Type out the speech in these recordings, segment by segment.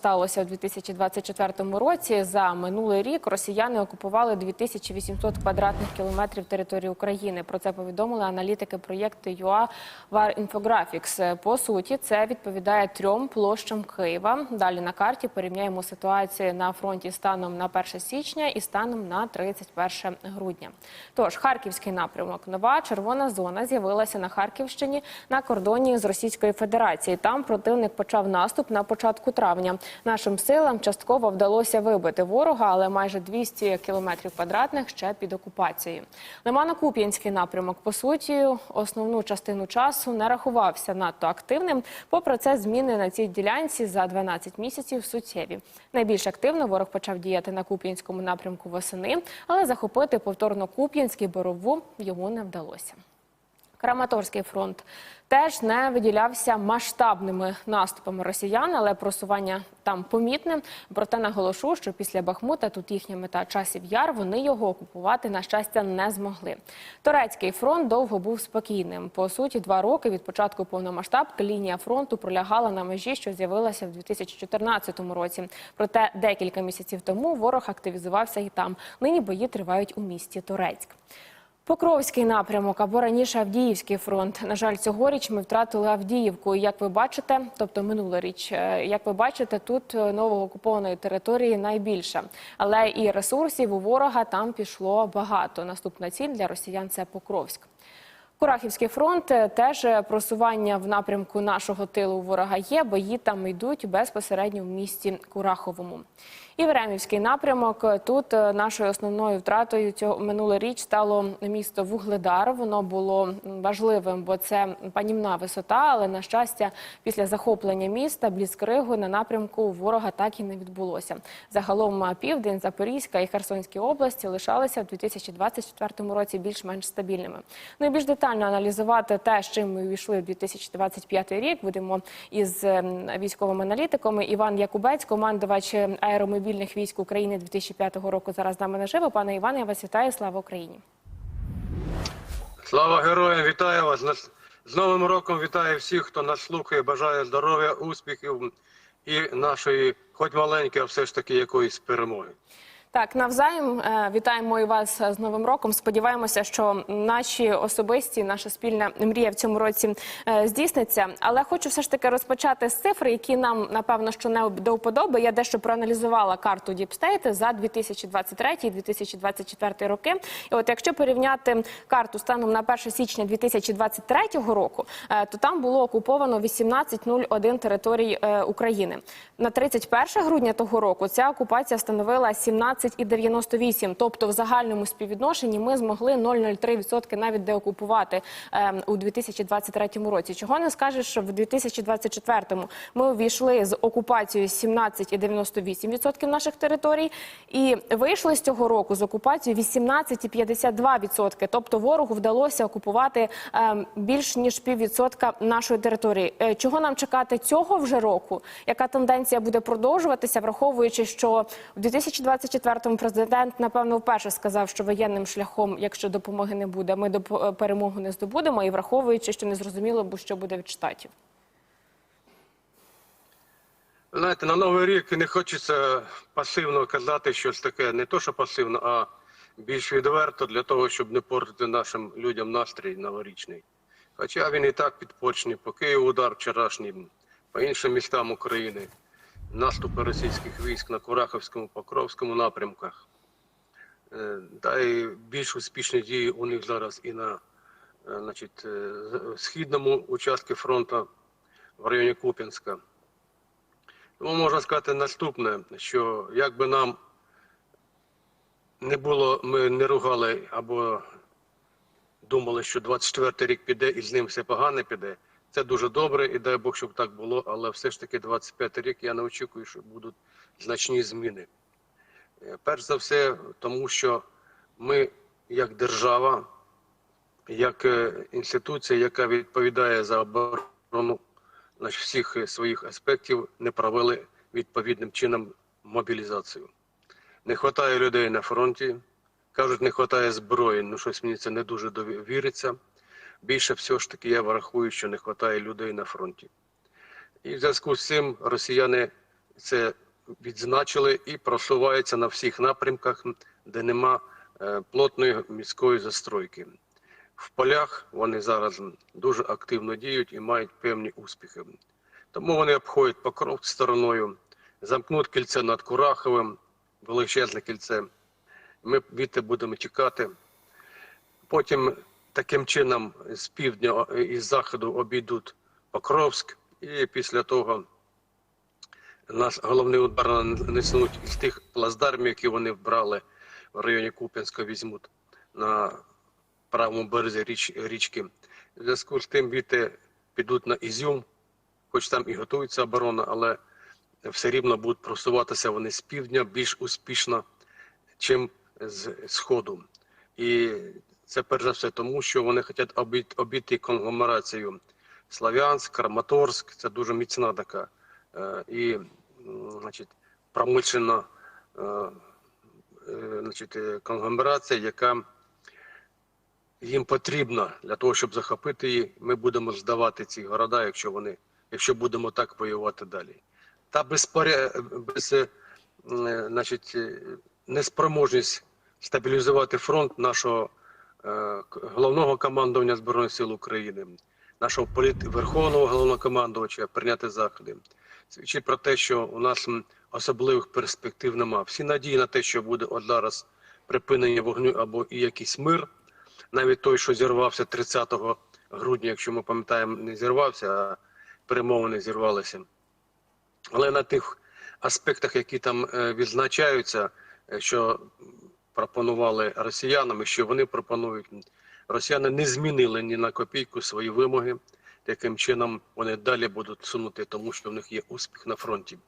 Сталося у 2024 році. За минулий рік росіяни окупували 2800 квадратних кілометрів території України. Про це повідомили аналітики проєкту War Infographics. По суті, це відповідає трьом площам Києва. Далі на карті порівняємо ситуацію на фронті станом на 1 січня і станом на 31 грудня. Тож харківський напрямок, нова червона зона з'явилася на Харківщині на кордоні з Російською Федерацією. Там противник почав наступ на початку травня. Нашим силам частково вдалося вибити ворога, але майже 200 кілометрів квадратних ще під окупацією. Лимано-Куп'янський напрямок, по суті, основну частину часу не рахувався надто активним. Попри це, зміни на цій ділянці за 12 місяців суттєві. Найбільш активно ворог почав діяти на Куп'янському напрямку восени, але захопити повторно Куп'янський Борову йому не вдалося. Краматорський фронт теж не виділявся масштабними наступами росіян, але просування там помітне. Проте наголошу, що після Бахмута тут їхня мета часів яр. Вони його окупувати на щастя не змогли. Турецький фронт довго був спокійним. По суті, два роки від початку повномасштабки лінія фронту пролягала на межі, що з'явилася в 2014 році. Проте декілька місяців тому ворог активізувався і там. Нині бої тривають у місті Турецьк. Покровський напрямок або раніше Авдіївський фронт. На жаль, цьогоріч ми втратили Авдіївку. І Як ви бачите, тобто минулоріч, е, як ви бачите, тут е, новоокупованої території найбільше, але і ресурсів у ворога там пішло багато. Наступна ціль для росіян це Покровськ. Курахівський фронт е, теж просування в напрямку нашого тилу ворога є. Бої там йдуть безпосередньо в місті Кураховому. І Веремівський напрямок е, тут е, нашою основною втратою цього минулоріч стало місто Вугледар. Воно було важливим, бо це панівна висота. Але на щастя, після захоплення міста Бліцкригу на напрямку ворога так і не відбулося. Загалом е, південь, Запорізька і Херсонські області лишалися в 2024 році більш-менш стабільними. Найбільш детально аналізувати те, з чим ми увійшли в 2025 рік, будемо із ем, військовими аналітиками. Іван Якубець, командувач аеромобільних військ України 2005 року. Зараз з нами наживо. Пане Іване, я вас вітаю. Слава Україні! Слава героям! Вітаю вас! З Новим роком вітаю всіх, хто нас слухає, бажаю здоров'я, успіхів і нашої, хоч маленької, а все ж таки якоїсь перемоги. Так, навзаєм е, вітаємо і вас з Новим роком. Сподіваємося, що наші особисті, наша спільна мрія в цьому році е, здійсниться. Але хочу все ж таки розпочати з цифр, які нам напевно що не до вподоби. Я дещо проаналізувала карту Діпстейт за 2023 і 2024 роки. І от якщо порівняти карту станом на 1 січня 2023 року, е, то там було окуповано 18.01 територій е, України. На 31 грудня того року ця окупація становила 17,98. Тобто в загальному співвідношенні ми змогли 0,03% навіть деокупувати е, у 2023 році. Чого не скажеш, що в 2024 ми увійшли з окупацією 17,98% наших територій і вийшли з цього року з окупацією 18,52%. Тобто ворогу вдалося окупувати е, більш ніж піввідсотка нашої території. Е, Чого нам чекати цього вже року? Яка тенденція буде продовжуватися, враховуючи, що в 2024-му президент напевно вперше сказав, що воєнним шляхом, якщо допомоги не буде, ми доп- перемогу не здобудемо, і враховуючи, що не зрозуміло, що буде від штатів. Знаєте, на Новий рік не хочеться пасивно казати щось таке, не то, що пасивно, а більш відверто для того, щоб не портити нашим людям настрій новорічний. Хоча він і так підпорчений, по Києву удар вчорашній, по іншим містам України, наступи російських військ на Кураховському, Покровському напрямках. Е, Та й більш успішні дії у них зараз і на е, значить, е, східному участку фронту в районі Куп'янська. Тому можна сказати наступне, що як би нам не було, ми не ругали або думали, що 24-й рік піде і з ним все погане піде. Це дуже добре, і дай Бог, щоб так було, але все ж таки 25 рік я не очікую, що будуть значні зміни. Е, Перш за все, тому що ми, як держава, як е, інституція, яка відповідає за оборону значить, всіх своїх аспектів, не провели відповідним чином мобілізацію. Не вистачає людей на фронті. Кажуть, не вистачає зброї. Ну щось мені це не дуже дові- віриться. Більше всього ж таки я врахую, що не вистачає людей на фронті. І в зв'язку з цим росіяни це відзначили і просувається на всіх напрямках, де нема е, плотної міської застройки. В полях вони зараз дуже активно діють і мають певні успіхи. Тому вони обходять покров стороною, замкнуть кільце над Кураховим, величезне кільце. Ми відти будемо чекати. Потім таким чином з півдня о, і з заходу обійдуть Покровськ, і після того наш головний удар нанесуть із тих плацдармів, які вони вбрали в районі Куп'янська, візьмуть на правому березі річ, річки. В зв'язку з тим віти підуть на Ізюм, хоч там і готується оборона, але все рівно будуть просуватися вони з півдня більш успішно, чим з сходу. І це перш за все тому, що вони хочуть обійти, обійти конгломерацію Слав'янськ, Краматорськ. Це дуже міцна така е, і значить, промишлена е, е, значить, конгломерація, яка їм потрібна для того, щоб захопити її. Ми будемо здавати ці города, якщо вони, якщо будемо так воювати далі. Та безпоря... без, значить, неспроможність стабілізувати фронт нашого головного командування Збройних сил України, нашого політ... Верховного головнокомандувача прийняти заходи. Свідчить про те, що у нас особливих перспектив нема. Всі надії на те, що буде от зараз припинення вогню або і якийсь мир, навіть той, що зірвався 30 грудня, якщо ми пам'ятаємо, не зірвався, а перемовини зірвалися. Але на тих аспектах, які там е, відзначаються, е, що пропонували росіянам, і що вони пропонують, росіяни не змінили ні на копійку свої вимоги. Таким чином вони далі будуть сунути, тому що в них є успіх на фронті.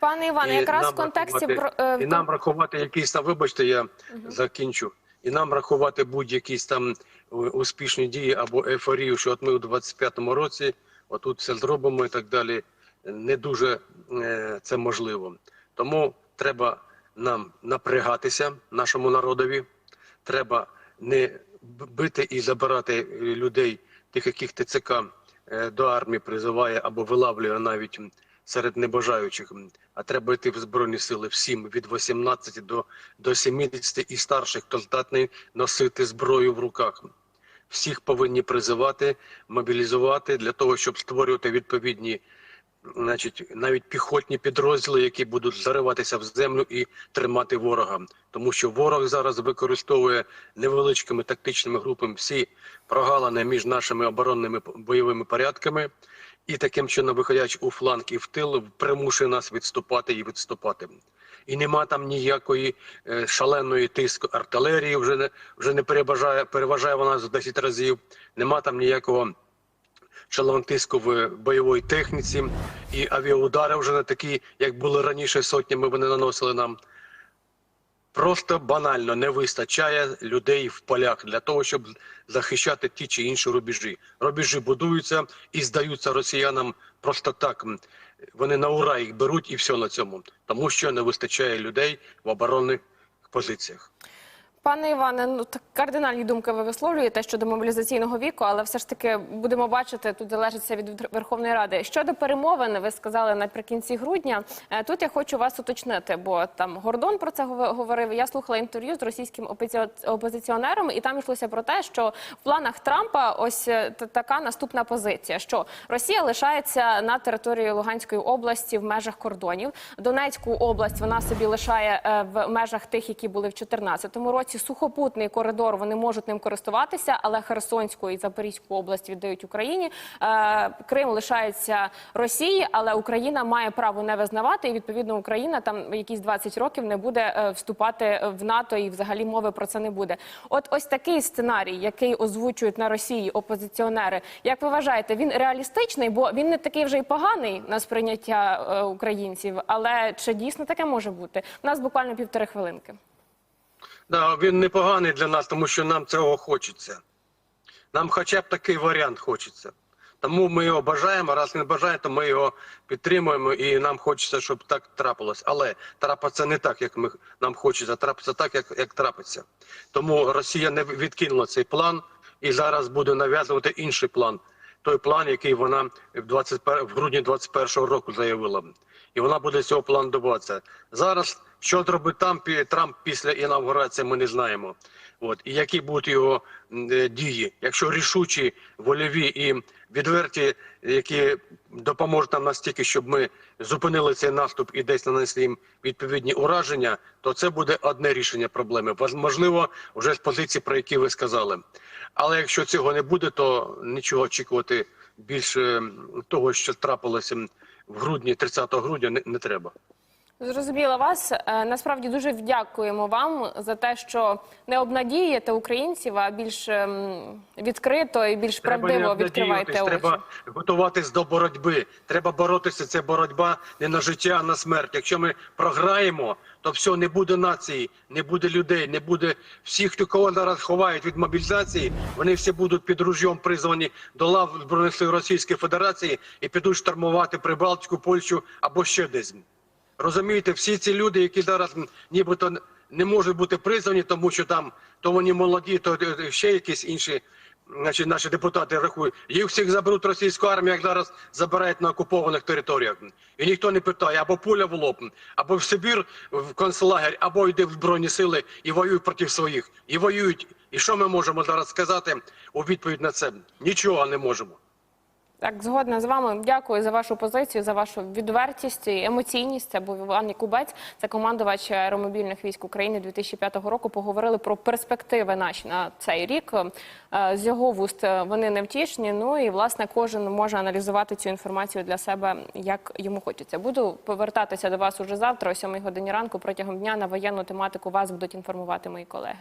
Пане Іване, І якраз в контексті рахувати- про е, І нам рахувати якісь там, вибачте, я Мгм. закінчу. І нам рахувати будь-якісь там е, успішні дії або ейфорію, що от ми у 25-му році отут все зробимо і так далі. Не дуже е, це можливо. Тому треба нам напрягатися, нашому народові. Треба не бити і забирати е, людей, тих, яких ТЦК е, до армії призиває або вилавлює навіть серед небажаючих. А треба йти в Збройні сили всім від 18 до, до 70 і старших, хто здатний носити зброю в руках. Всіх повинні призивати, мобілізувати для того, щоб створювати відповідні, значить, навіть піхотні підрозділи, які будуть зариватися в землю і тримати ворога. Тому що ворог зараз використовує невеличкими тактичними групами всі прогалини між нашими оборонними бойовими порядками, і таким чином, виходячи у фланг і в тил, примушує нас відступати і відступати. І нема там ніякої е, шаленої тиску артилерії, вже не вже не переважає, переважає вона з 10 разів. Нема там ніякого в бойовій техніці, і авіаудари вже не такі, як були раніше сотнями. Вони наносили нам. Просто банально не вистачає людей в полях для того, щоб захищати ті чи інші рубежі. Рубежі будуються і здаються росіянам просто так. Вони на ура їх беруть і все на цьому, тому що не вистачає людей в оборонних позиціях. Пане Іване, ну так кардинальні думки ви висловлюєте щодо мобілізаційного віку, але все ж таки будемо бачити, тут залежить все від Верховної Ради. Щодо перемовин, ви сказали наприкінці грудня. Е, Тут я хочу вас уточнити, бо там Гордон про це гов- говорив. Я слухала інтерв'ю з російським опозиці- опозиціонером, і там йшлося про те, що в планах Трампа ось е, така наступна позиція: що Росія лишається на території Луганської області в межах кордонів. Донецьку область вона собі лишає е, в межах тих, які були в 2014 році. Сухопутний коридор вони можуть ним користуватися, але Херсонську і Запорізьку область віддають Україні. Е, Крим лишається Росії, але Україна має право не визнавати. І відповідно Україна там якісь 20 років не буде е, вступати в НАТО, і взагалі мови про це не буде. От ось такий сценарій, який озвучують на Росії опозиціонери. Як ви вважаєте, він реалістичний? Бо він не такий вже й поганий на сприйняття е, українців. Але чи дійсно таке може бути? У нас буквально півтори хвилинки. Він непоганий для нас, тому що нам цього хочеться. Нам хоча б такий варіант хочеться. Тому ми його бажаємо. Раз він бажає, то ми його підтримуємо, і нам хочеться, щоб так трапилось. Але трапиться не так, як ми нам хочеться, трапиться так, як, як трапиться. Тому Росія не відкинула цей план і зараз буде нав'язувати інший план. Той план, який вона в 21, в грудні 21-го року заявила. і вона буде цього плану добуватися. Зараз що зробить там Трамп після інавгурації, ми не знаємо. От і які будуть його е, дії, якщо рішучі, вольові і відверті, які допоможуть нам настільки, щоб ми зупинили цей наступ і десь нанесли їм відповідні ураження, то це буде одне рішення проблеми. Можливо, вже з позиції, про які ви сказали. Але якщо цього не буде, то нічого очікувати більше того, що трапилося в грудні, 30 грудня, не, не треба. Зрозуміла вас. Е, Насправді дуже вдякуємо вам за те, що не обнадієте українців, а більш ем, відкрито і більш Треба правдиво відкриваєте очі. Треба готуватись до боротьби. Треба боротися. Це боротьба не на життя, а на смерть. Якщо ми програємо, то все не буде нації, не буде людей, не буде всіх, хто кого зараз ховають від мобілізації. Вони всі будуть під ружьом призвані до лав збройних сил Російської Федерації і підуть штурмувати Прибалтику, Польщу або ще десь. Розумієте, всі ці люди, які зараз нібито не можуть бути призвані, тому що там то вони молоді, то е, ще якісь інші. Значить, наші депутати рахують, їх всіх заберуть російську армію, як зараз забирають на окупованих територіях. І ніхто не питає, або пуля в лоб, або в Сибір в концлагерь, або йде в Збройні сили і воюють проти своїх. І воюють. І що ми можемо зараз сказати у відповідь на це? Нічого не можемо. Так, згодна з вами. Дякую за вашу позицію, за вашу відвертість і емоційність. Це був Іван Якубець, це командувач аеромобільних військ України 2005 року. Поговорили про перспективи наші на цей рік. Е, З його вуст е, вони невтішні. Ну і власне кожен може аналізувати цю інформацію для себе, як йому хочеться. Буду повертатися до вас уже завтра, о 7 годині ранку. Протягом дня на воєнну тематику вас будуть інформувати мої колеги.